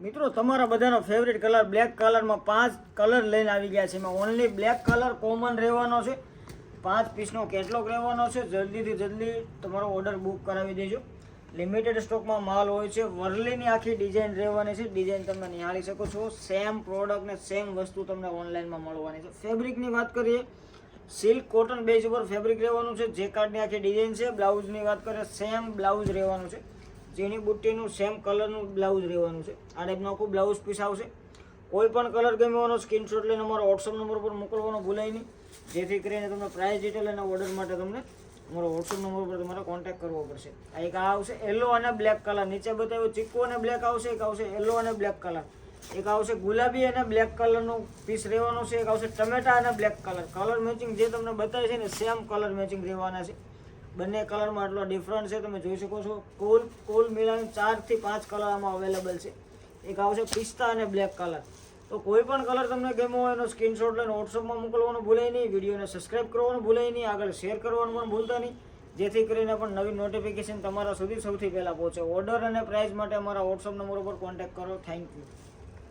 મિત્રો, તમારા બધાનો ફેવરેટ કલર બ્લેક કલરમાં પાંચ કલર લઈને આવી ગયા છે. એમાં ઓનલી બ્લેક કલર કોમન રહેવાનો છે. પાંચ પીસનો કેટલોગ રહેવાનો છે. જલ્દીથી જલ્દી તમારો ઓર્ડર બુક કરાવી દેજો. લિમિટેડ સ્ટોકમાં માલ હોય છે. વર્લીની આખી ડિઝાઇન રહેવાની છે. ડિઝાઇન તમે નિહાળી શકો છો. સેમ પ્રોડક્ટ ને સેમ વસ્તુ તમને ઓનલાઈનમાં મળવાની છે. ફેબ્રિકની વાત કરીએ સિલ્ક કોટન બેઝ ઉપર ફેબ્રિક રહેવાનું છે. જે કાર્ડની આખી ડિઝાઇન છે. બ્લાઉઝની વાત કરીએ સેમ બ્લાઉઝ રહેવાનું છે. ઝીણી બુટ્ટીનું સેમ કલરનું બ્લાઉઝ રહેવાનું છે. આ ટાઈપનું આખું બ્લાઉઝ પીસ આવશે. કોઈ પણ કલર ગમ્યો સ્ક્રીનશોટ લઈને અમારો વોટ્સઅપ નંબર પર મોકલવાનો ભૂલાય નહીં. જેથી કરીને તમને પ્રાઇસ ડિટેલ અને ઓર્ડર માટે તમને અમારો વોટ્સઅપ નંબર પર તમારે કોન્ટેક્ટ કરવો પડશે. આ એક આ આવશે યલો અને બ્લેક કલર નીચે બતાવ્યો, ચીકુ અને બ્લેક આવશે, એક આવશે યલો અને બ્લેક કલર એક આવશે ગુલાબી અને બ્લેક કલરનું પીસ રહેવાનું છે, એક આવશે ટમેટા અને બ્લેક કલર કલર મેચિંગ જે તમને બતાવે છે ને સેમ કલર મેચિંગ રહેવાના છે. બંને કલરમાં આટલો ડિફરન્ટ છે, તમે જોઈ શકો છો. કુલ કુલ મિલાવીને ચારથી પાંચ કલર આમાં અવેલેબલ છે. એક આવશે પિસ્તા અને બ્લેક કલર તો કોઈ પણ કલર તમને ગમ્યો હોય એનો સ્ક્રીનશોટ લઈને વોટ્સઅપમાં મોકલવાનું ભૂલાય નહીં. વિડીયોને સબસ્ક્રાઇબ કરવાનું ભૂલાય નહીં. આગળ શેર કરવાનું પણ ભૂલતા નહીં. જેથી કરીને પણ નવી નોટિફિકેશન તમારા સુધી સૌથી પહેલાં પહોંચે. ઓર્ડર અને પ્રાઇસ માટે અમારા વોટ્સઅપ નંબર ઉપર કોન્ટેક્ટ કરો. Thank you